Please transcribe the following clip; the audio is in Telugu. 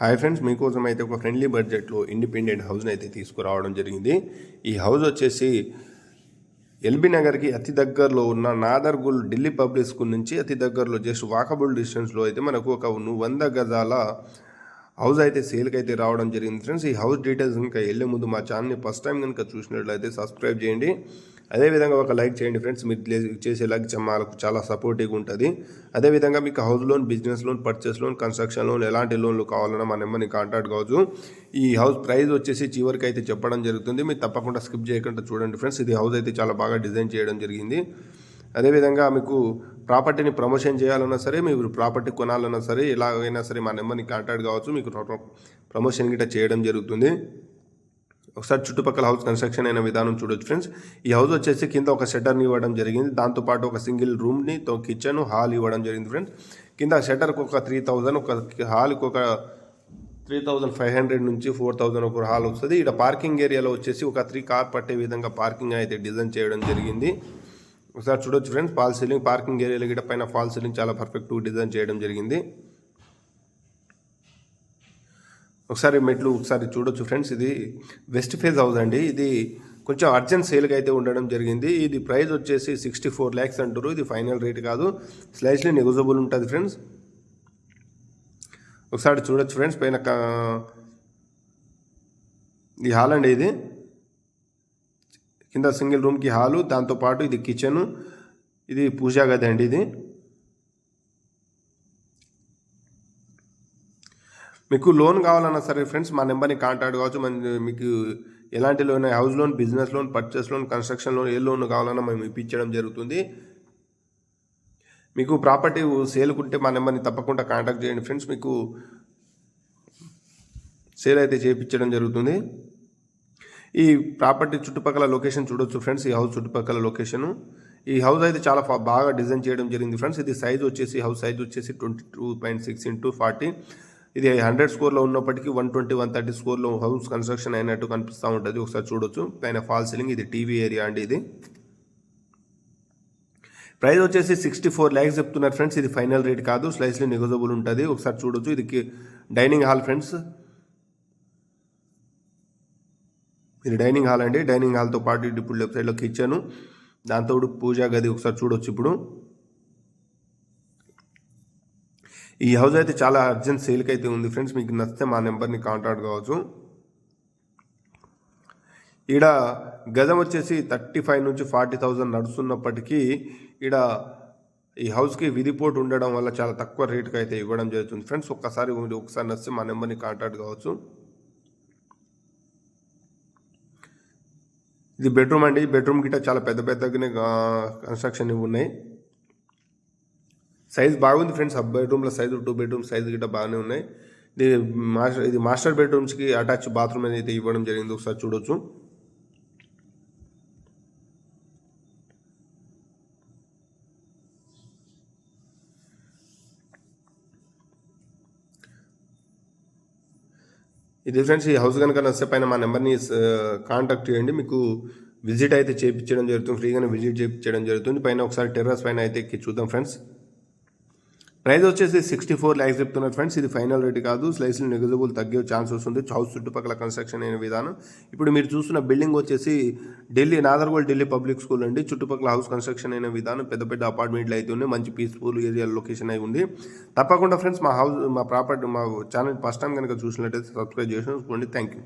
హాయ్ ఫ్రెండ్స్ మీకోసం అయితే ఒక ఫ్రెండ్లీ బడ్జెట్లో ఇండిపెండెంట్ హౌస్ని అయితే తీసుకురావడం జరిగింది. ఈ హౌస్ వచ్చేసి ఎల్బీ నగర్కి అతి దగ్గరలో ఉన్న నాదర్గుల్ ఢిల్లీ పబ్లిక్ స్కూల్ నుంచి అతి దగ్గరలో జస్ట్ వాకబుల్ డిస్టెన్స్లో అయితే మనకు ఒక వంద గజాల హౌస్ అయితే సేల్కి అయితే రావడం జరిగింది. ఫ్రెండ్స్ ఈ హౌస్ డీటెయిల్స్ ఇంకా వెళ్ళే ముందు మా ఛానల్ని ఫస్ట్ టైం కనుక చూసినట్లయితే సబ్స్క్రైబ్ చేయండి. అదేవిధంగా ఒక లైక్ చేయండి ఫ్రెండ్స్. మీరు లే- చేసే లైక్ మాకు చాలా సపోర్టివ్గా ఉంటుంది. అదేవిధంగా మీకు house loan business loan purchase loan construction loan ఎలాంటి లోన్లు కావాలన్నా మా నెంబర్ని కాంటాక్ట్ కావచ్చు. ఈ హౌస్ ప్రైస్ వచ్చేసి చివరికి అయితే చెప్పడం జరుగుతుంది. మీరు తప్పకుండా స్కిప్ చేయకుండా చూడండి ఫ్రెండ్స్. ఇది హౌస్ అయితే చాలా బాగా డిజైన్ చేయడం జరిగింది. అదేవిధంగా మీకు ప్రాపర్టీని ప్రమోషన్ చేయాలన్నా సరే మీరు ప్రాపర్టీ కొనాలన్నా సరే ఎలాగైనా సరే మా నెంబర్ని కాంటాక్ట్ కావచ్చు. మీకు ప్రమోషన్ గిట్ట చేయడం జరుగుతుంది. ఒకసారి చుట్టుపక్కల హౌస్ కన్స్ట్రక్షన్ అయిన విధానం చూడొచ్చు ఫ్రెండ్స్ ఈ హౌస్ వచ్చేసి కింద ఒక షట్టర్ని ఇవ్వడం జరిగింది. దాంతోపాటు ఒక సింగిల్ రూమ్ని తో కిచెన్ హాల్ ఇవ్వడం జరిగింది ఫ్రెండ్స్ కింద షట్టర్కి ఒక త్రీ థౌజండ్ ఒక హాల్కి ఒక త్రీ థౌజండ్ ఫైవ్ హండ్రెడ్ నుంచి ఫోర్ థౌజండ్ ఒక హాల్ వస్తుంది. ఇక్కడ పార్కింగ్ ఏరియాలో వచ్చేసి ఒక త్రీ కార్ పట్టే విధంగా పార్కింగ్ అయితే డిజైన్ చేయడం జరిగింది. ఒకసారి చూడొచ్చు ఫ్రెండ్స్ ఫాల్ సీలింగ్ పార్కింగ్ ఏరియాలో గిట్ట పైన ఫాల్ సీలింగ్ చాలా పర్ఫెక్ట్ డిజైన్ చేయడం జరిగింది. ఒకసారి మెట్లు ఒకసారి చూడొచ్చు ఫ్రెండ్స్. ఇది వెస్ట్ ఫేజ్ హౌస్ అండి. ఇది కొంచెం అర్జెంట్ సేల్గా అయితే ఉండడం జరిగింది. ఇది ప్రైస్ వచ్చేసి సిక్స్టీ ఫోర్ ల్యాక్స్ అంటారు ఇది ఫైనల్ రేట్ కాదు. స్లైస్లీ నెగోజబుల్ ఉంటుంది ఫ్రెండ్స్. ఒకసారి చూడొచ్చు ఫ్రెండ్స్. పైన ఇది హాల్ అండి ఇది. కింద సింగిల్ రూమ్కి హాలు. దాంతోపాటు ఇది కిచెను. ఇది పూజా గది అండి ఇది. మీకు లోన్ కావాలన్నా సరే ఫ్రెండ్స్ మా నెంబర్ని కాంటాక్ట్ కావచ్చు. మన మీకు ఎలాంటి loan house loan business loan purchase loan construction loan ఏ లోన్ కావాలన్నా మేము ఇప్పించడం జరుగుతుంది. మీకు ప్రాపర్టీ సేల్కుంటే మా నెంబర్ని తప్పకుండా కాంటాక్ట్ చేయండి ఫ్రెండ్స్ మీకు సేల్ అయితే చేయించడం జరుగుతుంది. ఈ ప్రాపర్టీ చుట్టుపక్కల లొకేషన్ చూడొచ్చు ఫ్రెండ్స్ ఈ హౌస్ చుట్టుపక్కల లొకేషను ఈ హౌస్ అయితే చాలా బాగా డిజైన్ చేయడం జరిగింది ఫ్రెండ్స్ ఇది సైజ్ వచ్చేసి హౌస్ సైజ్ వచ్చేసి twenty two point six into forty ఇది హండ్రెడ్ స్కోర్లో ఉన్నప్పటికీ వన్ ట్వంటీ వన్ థర్టీ స్కోర్లో హౌస్ కన్స్ట్రక్షన్ అయినట్టు కనిపిస్తూ ఉంటుంది. ఒకసారి చూడొచ్చు. పైన ఫాల్ సీలింగ్ ఇది టీవీ ఏరియా అండి ఇది. ప్రైస్ వచ్చేసి సిక్స్టీ ఫోర్ ల్యాక్స్ చెప్తున్నారు ఫ్రెండ్స్. ఇది ఫైనల్ రేట్ కాదు స్లైస్లీ నెగోజబుల్ ఉంటుంది. ఒకసారి చూడొచ్చు. ఇది డైనింగ్ హాల్ ఫ్రెండ్స్. ఇది డైనింగ్ హాల్ అండి. డైనింగ్ హాల్తో పాటు ఇప్పుడు లెఫ్ట్ సైడ్లో కిచెను దాంతో పూజా గది ఒకసారి చూడొచ్చు ఇప్పుడు. ఈ హౌస్ అయితే చాలా అర్జెంట్ సేల్కి అయితే ఉంది ఫ్రెండ్స్ మీకు నచ్చితే మా నెంబర్ని కాంటాక్ట్ కావచ్చు. ఈడ గజం వచ్చేసి థర్టీ ఫైవ్ నుంచి ఫార్టీ థౌజండ్ నడుస్తున్నప్పటికీ ఈడ ఈ హౌస్కి విధిపోటు ఉండడం వల్ల చాలా తక్కువ రేటుకి అయితే ఇవ్వడం జరుగుతుంది. ఫ్రెండ్స్ ఒక్కసారి ఒకసారి నచ్చితే మా నెంబర్ని కాంటాక్ట్ కావచ్చు. ఇది బెడ్రూమ్ అండి. బెడ్రూమ్ గిట్ట చాలా పెద్ద పెద్దగానే కన్స్ట్రక్షన్ ఉన్నాయి. సైజ్ బాగుంది ఫ్రెండ్స్. ఆ బెడ్రూమ్లో సైజు టూ బెడ్రూమ్ సైజు గిట్ట బాగానే ఉన్నాయి. ఇది మాస్టర్ ఇది మాస్టర్ బెడ్రూమ్స్కి అటాచ్ బాత్రూమ్ అనేది ఇవ్వడం జరిగింది. ఒకసారి చూడొచ్చు. ఇది ఫ్రెండ్స్ ఈ హౌస్ కనుక నచ్చే పైన మా నెంబర్ని కాంటాక్ట్ చేయండి. మీకు విజిట్ అయితే చేయించడం జరుగుతుంది. ఫ్రీగానే విజిట్ చేయించడం జరుగుతుంది. పైన ఒకసారి టెర్రస్ పైన అయితే ఎక్కి చూద్దాం ఫ్రెండ్స్. ప్రైస్ వచ్చేసి సిక్స్టీ ఫోర్ ల్యాక్స్ చెప్తున్నారు ఫ్రెండ్స్ ఇది ఫైనల్ రేట్ కాదు. స్లైస్లు నెగజబుల్ తగ్గే ఛాన్స్ వస్తుంది. హౌస్ చుట్టుపక్కల కన్స్ట్రక్షన్ అయిన విధానం. ఇప్పుడు మీరు చూస్తున్న బిల్డింగ్ వచ్చేసి ఢిల్లీ నాదర్గోల్ ఢిల్లీ పబ్లిక్ స్కూల్ అండి. చుట్టుపక్కల హౌస్ కన్స్ట్రక్షన్ అయిన విధానం. పెద్ద పెద్ద అపార్ట్మెంట్లు అయితే ఉన్నాయి. మంచి పీస్ఫుల్ ఏరియా లొకేషన్ అయి ఉంది. తప్పకుండా ఫ్రెండ్స్ మా హౌస్ మా ప్రాపర్టీ మా ఛానల్ ఫస్ట్ టైం కనుక చూసినట్టయితే సబ్స్క్రైబ్ చేసుకోండి థ్యాంక్ యూ